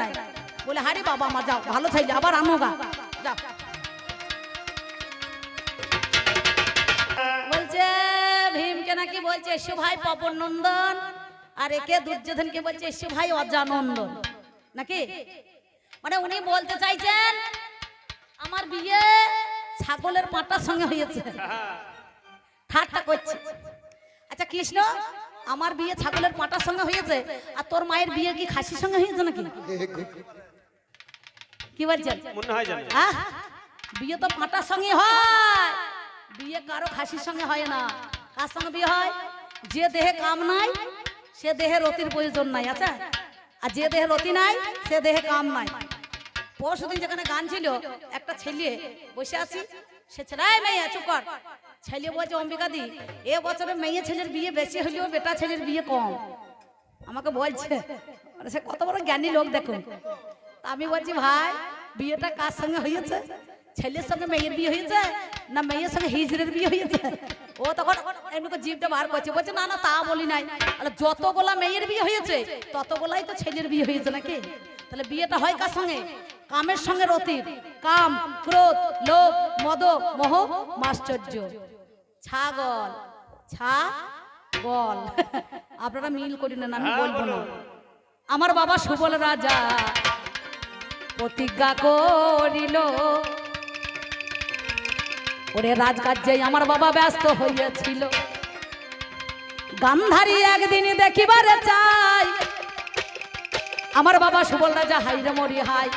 নাই। বলে হারি বাবা মা যাও ভালো ছেলে আবার আনো গা। যাও। বলছে ভীমকে নাকি বলছে এসো ভাই পবন নন্দন আর একে দুর্যোধনকে বলছে এসো ভাই অজানন্দন। নাকি? মানে উনি বলতে চাইছেন আমার বিয়ে ছাগলের পাটার সঙ্গে হয়েছে। ঠাট্টা করছে। আচ্ছা কৃষ্ণ আমার বিয়ে ছাগলের পাটার সঙ্গে হয়েছে আর তোর মায়ের বিয়ে কি খাসির সঙ্গে হয়েছে নাকি? কি বলছেন? হয় বিয়ে তো পাটার সঙ্গে হয়। বিয়ে কারও খাসির সঙ্গে হয় না। কার সঙ্গে বিয়ে হয়? যে দেহে কাম নাই সে দেহে রতির প্রয়োজন নাই আচ্ছা? আর যে দেহে রতি নাই সে দেহে কাম নাই। পরশুদিন যেখানে গান ছিল একটা ছেলে বসে আছি সে ছেলে "এই মেয়ে চুপ কর। ছেলে বলছে অম্বিকা দি এ বছরে মেয়ে ছেলের বিয়ে বেশি হলেও বেটা ছেলের বিয়ে কম। আমাকে বলছে সে কত বড় জ্ঞানী লোক দেখুন। আমি বলছি ভাই বিয়েটা কার সঙ্গে হয়েছে? ছেলের সঙ্গে মেয়ের বিয়ে হয়েছে না মেয়ের সঙ্গে হিজড়ের বিয়ে হয়েছে? ও তখন এমনি জিভটা বার করছে বলছে না না তা বলি নাই। আরে যতগুলা মেয়ের বিয়ে হয়েছে ততগুলাই তো ছেলের বিয়ে হয়েছে নাকি? তাহলে বিয়েটা হয় কার সঙ্গে? কামের সঙ্গে রতির। কাম ক্রোধ লোভ মদ মোহ মাশ্চর্য। ছাগল। ছা বল আপনারা মিল করি না, আমি বলব না। আমার বাবা সুবল রাজা প্রতিজ্ঞা করিল। ওরে রাজকার্যে আমার বাবা ব্যস্ত হইয়াছিল। গান্ধারী একদিন দেখিবারে চাই। আমার বাবা সুবল রাজা হাইরে মরি হাই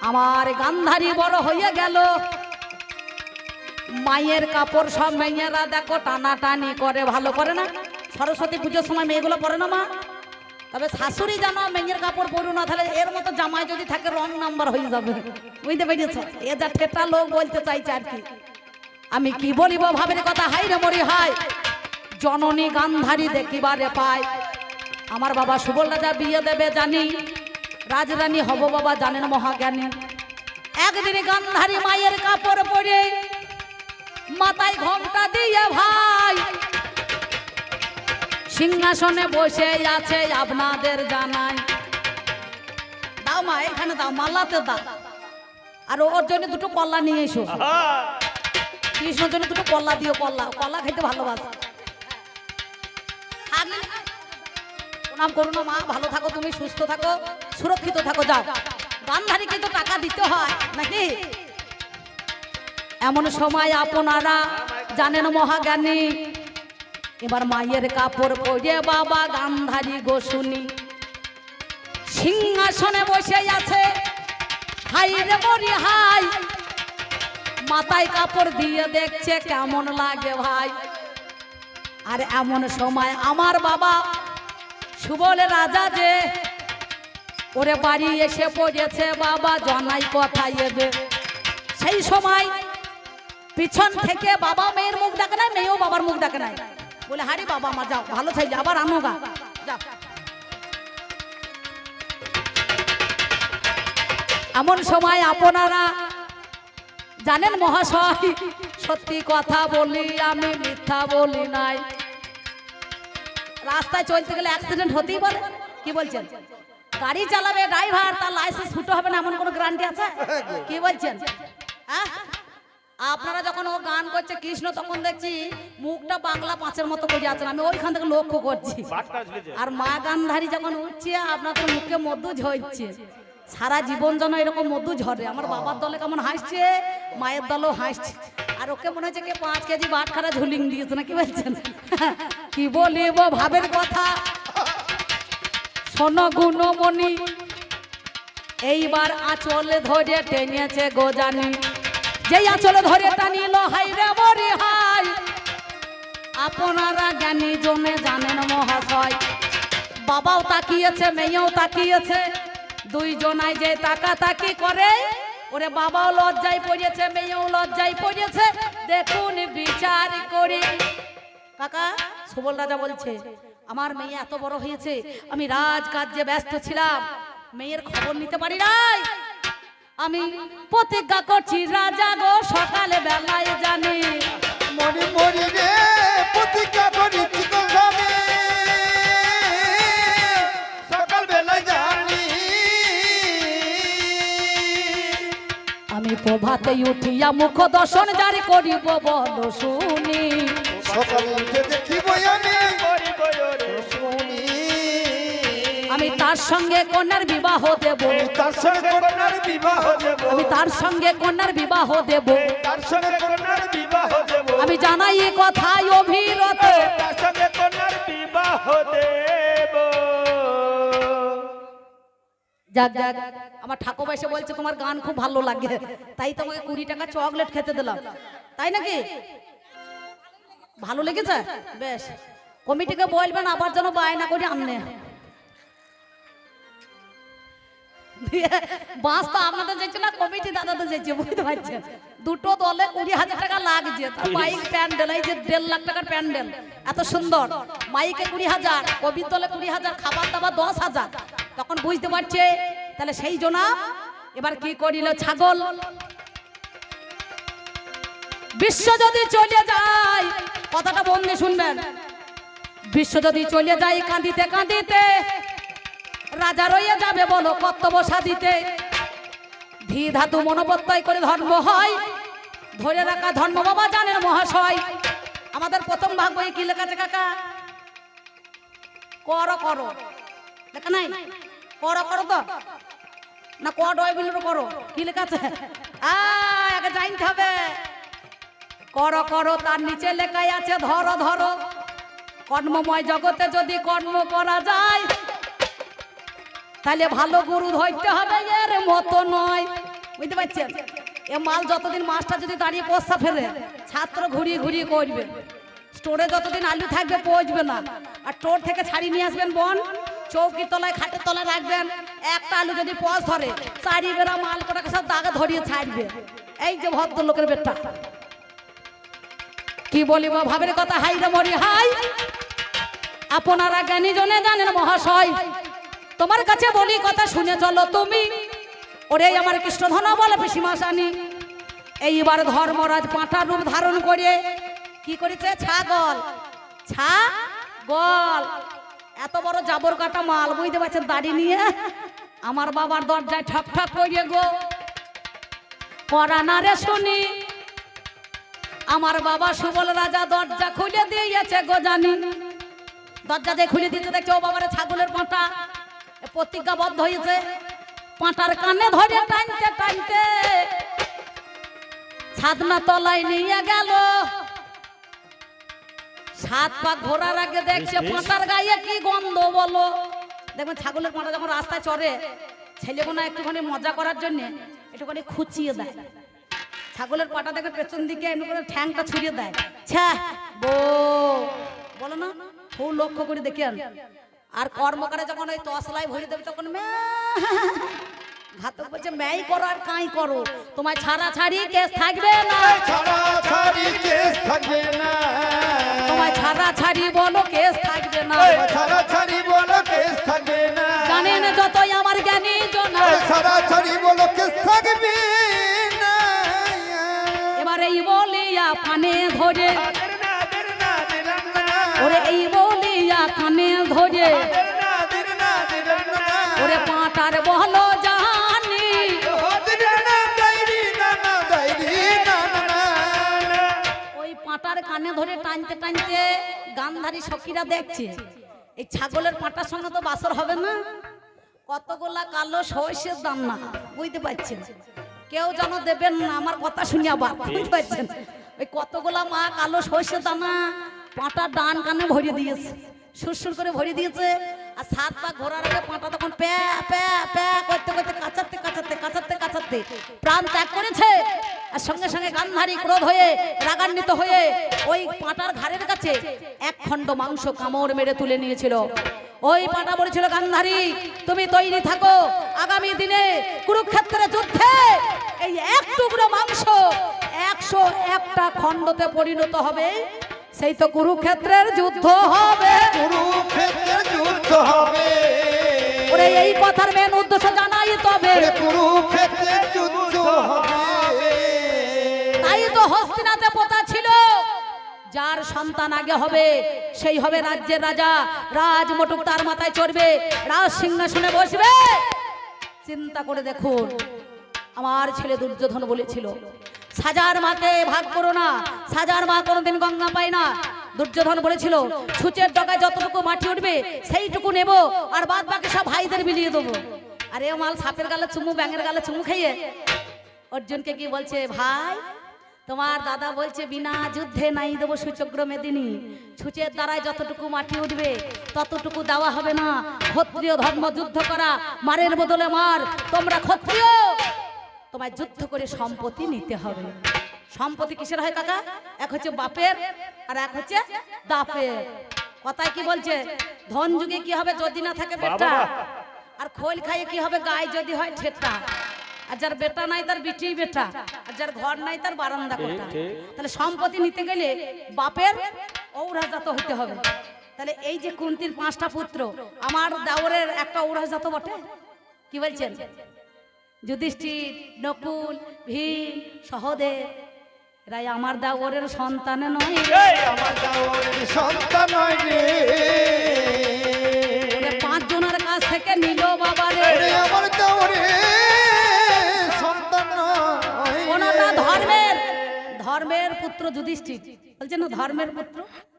আমার গান্ধারী বড় হইয়া গেল। মায়ের কাপড় সব মেয়েরা দেখো টানাটানি করে, ভালো করে না? সরস্বতী পুজোর সময় মেয়েগুলো পরে না মা? তবে শাশুড়ি জানো মেয়ের কাপড় পরু না, তাহলে এর মতো জামাই যদি থাকে, রং নাম্বার হয়ে যাবে। বুঝতে পেরেছ? এ ঠেটা লোক বলতে চাইছে আর কি। আমি কি বলিব ভাবের কথা? হাই রে মরি হাই জননী গান্ধারী দেখিবারে পায়। আমার বাবা সুবল রাজা বিয়ে দেবে জানি। রাজরানী হব বাবা জানেন মহাজ্ঞানী। একদিন গান্ধারী মায়ের কাপড় পরে মাথায় ঘোমটা দিয়ে ভাই। সিংহাসনে বসে আছে আপনাদের জানাই। দাও মা এখানে দাও মাল্লাতে দাও। আর ওর জন্য দুটো কল্লা নিয়ে এসো। কৃষ্ণর জন্য দুটো কল্লা দিও কল্লা কল্লা খেতে ভালোবাসে। প্রণাম করো না মা ভালো থাকো তুমি সুস্থ থাকো সুরক্ষিত থাকো যাও। গান্ধারীকে তো টাকা দিতে হয় নাকি? এমন সময় আপনারা জানেন মহাজ্ঞানী, এবার মায়ের কাপড় পরে বাবা গান্ধারী গোসুনি। সিংহাসনে বসে আছে হাই রে হাই মাথায় কাপড় দিয়ে দেখছে কেমন লাগে ভাই। আর এমন সময় আমার বাবা সুবলে রাজা যে, ওরে বাড়ি এসে পড়েছে, বাবা জনাই কথা এবে সেই সময় পিছন থেকে বাবা মেয়ের মুখ ডাকে নাই মেয়েও বাবার মুখ ডাকে নাই। বলে হারি বাবা মা যাও ভালো ছেলে আবার আনো গা। যাও। এমন সময় আপনারা জানেন মহাশয় সত্যি কথা বলি আমি মিথ্যা বলি নাই। রাস্তায় চলতে গেলে অ্যাক্সিডেন্ট হতেই পারে কি বলছেন? গাড়ি চালাবে ড্রাইভার তার লাইসেন্স ফুটো হবে না এমন কোনো গ্যারান্টি আছে? কি বলছেন? হ্যাঁ? আপনারা যখন ও গান করছে কৃষ্ণ তখন দেখছি মুখটা বাংলা পাঁচের মতো করে আছেন আমি ওইখান থেকে লক্ষ্য করছি। আর মা গান্ধারী যখন উঠছে আপনাদের মুখে মধু ঝরছে। সারা জীবন যেন এরকম মধু ঝরে। আমার বাবার দলে কেমন হাসছে মায়ের দলও হাসছে। আর ওকে মনে হচ্ছে কে পাঁচ কেজি বাটখারা ঝুলিং দিয়েছে না কি বলছেন? কি বলিব ভাবের কথা? শোনো গুণমণি এইবার আঁচলে ধরে টেনেছে গোজানি যেই আঁচলে ধরে টানিল হাই রে মরি হাই আপনারা জ্ঞানী জনে জানেন মহাশয়। বাবাও তাকিয়েছে, মেয়েও তাকিয়েছে। দুইজনাই যে তাকা তাকি করে, ওরে বাবাও লজ্জায় পড়েছে, মেয়েও লজ্জায় পড়েছে। দেখুন বিচার করে। কাকা, সুবল রাজা বলছে, আমার মেয়ে এত বড় হয়েছে, আমি রাজকার্যে ব্যস্ত ছিলাম। মেয়ের খবর নিতে পারি নাই? আমি প্রতিজ্ঞা করছি রাজা গো সকালে বেলায় জানি। মরি মরি রে প্রতিজ্ঞা করি প্রভাতে উঠিয়া মুখ দর্শন জারি করিব বল শুনি। সকালে উঠে দেখিব আমি। করিব শুনি। আমি তার সঙ্গে কন্যার বিবাহ দেব। তার সঙ্গে কন্যার বিবাহ দেব। আমি তার সঙ্গে কন্যার বিবাহ দেব। তার সঙ্গে কন্যার বিবাহ দেব। আমি জানাই এ কথাই অভিরত। তার সঙ্গে কন্যার বিবাহ দেব। যাক যাক আমার ঠাকুর এসে বলছে তোমার গান খুব ভালো লাগে। তাই তোমাকে কুড়ি টাকা চকলেট খেতে দিলাম। তাই নাকি? ভালো লেগেছে? বেশ। কমিটিকে বলবেন আবার যেন বায়না করে আনলে বাস তো আপনাদের যাচ্ছে না, কমিটি দাদাদের যাচ্ছে, বুঝতে পারছেন? দুটো দলে কুড়ি হাজার টাকা লাগছে বাইক প্যান্ডেল, এই যে দেড় লাখ টাকার প্যান্ডেল, এত সুন্দর। মাইকে কুড়ি হাজার, কবির দলে কুড়ি হাজার, খাবার দাবার দশ হাজার। তখন বুঝতে পারছে, তাহলে সেই জন্য এবার কি করিল ছাগল? বিশ্ব যদি চলে যায়, কথাটা বন্ধে শুনবেন। বিশ্ব যদি চলে যায় কাঁদিতে কাঁদিতে রাজা রইয়া যাবে বলো কর্তব্য সাধিতে। ধী ধাতু মনোবত্যয় করে ধর্ম হয়, ধরে রাখা ধর্ম বাবা জানেন মহাশয়। আমাদের প্রথম ভাগ বই কি লেখা আছে কাকা? কর করো লেখা নাই? কর করো তো? না ক ডয় বিনুর করো কি লেখা আছে? আগে জানতে হবে। কর করো তার নিচে লেখাই আছে ধরো ধরো। কর্মময় জগতে যদি কর্ম করা যায় তাহলে ভালো গুরু ধরতে হবে, এর মতো নয়। বুঝতে পারছেন? এ মাল যতদিন মাছটা যদি দাঁড়িয়ে পয়সা ফেলে, ছাত্র ঘুরিয়ে ঘুরিয়ে করবে। স্টোরে যতদিন আলু থাকবে পৌঁছবে না। আর টোর থেকে ছাড়িয়ে নিয়ে আসবেন বন, চৌকি তলায়, খাটের তলায় রাখবেন। একটা আলু যদি পজ ধরে, চারি বেড়া মাল করে সব দাগে ধরিয়ে ছাড়বে। এই যে ভদ্রলোকের বেটা। কি বলিব, ভাবের কথা, হাই রে মরি হাই আপনারা জ্ঞানী জনে জানেন, মহাশয় তোমার কাছে বলি কথা শুনে চলো তুমি। ওরে আমার কৃষ্ণধন বলে পিসিমা সানি এইবার ধর্মরাজ পাঁঠার রূপ ধারণ করে কি করেছে? ছাগল ছাগল এত বড় জাবর কাটা মাল বুঝতে পারছেন দাড়ি নিয়ে? আমার বাবার দরজায় ঠক ঠক করিয়ে গো। করা না রে শুনি। আমার বাবা সুবল রাজা দরজা খুলে দিয়েছে গো জানি। দরজা যে খুলে দিয়েছে দেখছে ও বাবারে ছাগলের পাঁটা। প্রতিজ্ঞাবদ্ধ হয়েছে। পাঁটার কানে ধরে টানতে টানতে। ছাদনা তলায় নিয়ে গেল। সাত পা ঘোরার আগে দেখছে পাঁটার গায়ে কি গন্ধ বলো। দেখবেন ছাগলের পাঁটা যখন রাস্তায় চড়ে ছেলেগুলো একটুখানি মজা করার জন্য একটুখানি খুচিয়ে দেয়। ছাগলের পাটা দেখে পেছন দিকে এমনি করে ঠ্যাংটা ছুড়িয়ে দেয়। ছ্যা বো বলো না খুব লক্ষ্য করে দেখেন আর কর্মকারে যখন ওই তসলাই ভরে দেবে তখন ঘাতক বলছে ম্যাই করো আর কাই করো। তোমায় ছাড়া ছাড়ি কেস থাকবে না। ছাড়া ছাড়ি কেস থাকবে না। তোমায় ছাড়া ছাড়ি বলো কেস থাকবে না। ছাড়া ছাড়ি বলো কেস থাকবে না। জানেন যতই আমার জ্ঞানী জনা। ছাড়া ছাড়ি বলো কেস থাকবে না। এবারে এই বলিয়া কানে ধরে। ওরে এই পাটার বহলো জানি। ওই পাটার কানে ধরে টানতে টানতে গান্ধারী সখীরা দেখছে, এই ছাগলের পাটার সঙ্গে তো বাসর হবে না। কতগুলা কালো সর্ষের দাম না, বুঝতে পারছেন? কেউ যেন দেবেন না, আমার কথা শুনে আবার, বুঝতে পারছেন? ওই কতগুলা মা কালো সর্ষের দানা পাটার ডান কানে ভরিয়ে দিয়েছে, সুরসুর করে ভরিয়ে দিয়েছে আর সাত পা ঘোরার আগে পাটা তখন প্যা প্যা প্যা করতে করতে কাচাতে কাচাতে কাচাতে কাচাতে প্রাণ ত্যাগ করেছে। আর সঙ্গে সঙ্গে গান্ধারী ক্রোধ হয়ে, রাগান্বিত হয়ে ওই পাটার ঘাড়ের কাছে এক খণ্ড মাংস কামড় মেরে তুলে নিয়েছিল। ওই পাটা বলেছিল, গান্ধারী, তুমি তৈরি থাকো। আগামী দিনে কুরুক্ষেত্রের যুদ্ধে এই এক টুকরো মাংস একশো একটা খণ্ডতে পরিণত হবে। সেই তো কুরুক্ষেত্রের যুদ্ধ সন্তান আগে হবে, সেই হবে রাজ্যের রাজা। রাজ মটুক তার মাথায় চড়বে, রাজ সিংহাসনে বসবে। চিন্তা করে দেখুন, আমার ছেলে দুর্যোধন বলেছিল, সাজার মাকে ভাগ করো না, সাজার মা কোনোদিন গঙ্গা পায় না। দুর্যোধন বলেছিল, ছুচের ডগায় যতটুকু মাটি উঠবে, সেইটুকু নেব, আর বাদ বাকি সব ভাইদের বিলিয়ে দেবো। আরে মাল সাপের গালে চুমু, ব্যাঙের গালে চুমু খাইয়ে অর্জুনকে কি বলছে, ভাই তোমার দাদা বলছে বিনা যুদ্ধে নাই দেবো সুচক্র মেদিনী। ছুচের দ্বারায় যতটুকু মাটি উঠবে ততটুকু দেওয়া হবে না। ক্ষত্রিয় ধর্ম যুদ্ধ করা মারের বদলে মার। তোমরা ক্ষত্রিয়! তোমায় যুদ্ধ করে সম্পত্তি নিতে হবে। সম্পত্তি কিসের হয় কাকা? এক হচ্ছে বাপের আর এক হচ্ছে দাপের। কথায় কি বলছে? ধন যুগে কি হবে যদি না থাকে বেটা আর খোল খাইয়ে কি হবে গায়ে যদি হয় ঠেটা আর যার বেটা নাই তার বিটি বেটা আর যার ঘর নাই তার বারান্দা কোটা তাহলে সম্পত্তি নিতে গেলে বাপের ঔরাজাত হতে হবে। তাহলে এই যে কুন্তির পাঁচটা পুত্র আমার দাওরের একটা ঔরাজাত বটে? কি বলছেন? যুধিষ্ঠির নকুল ভীম সহদেব এরাই আমার দাওরের সন্তানে নয়। আমার দাওরের সন্তান নয় রে। যুধিষ্ঠির। বলছে না ধর্মের পুত্র? ধর্ম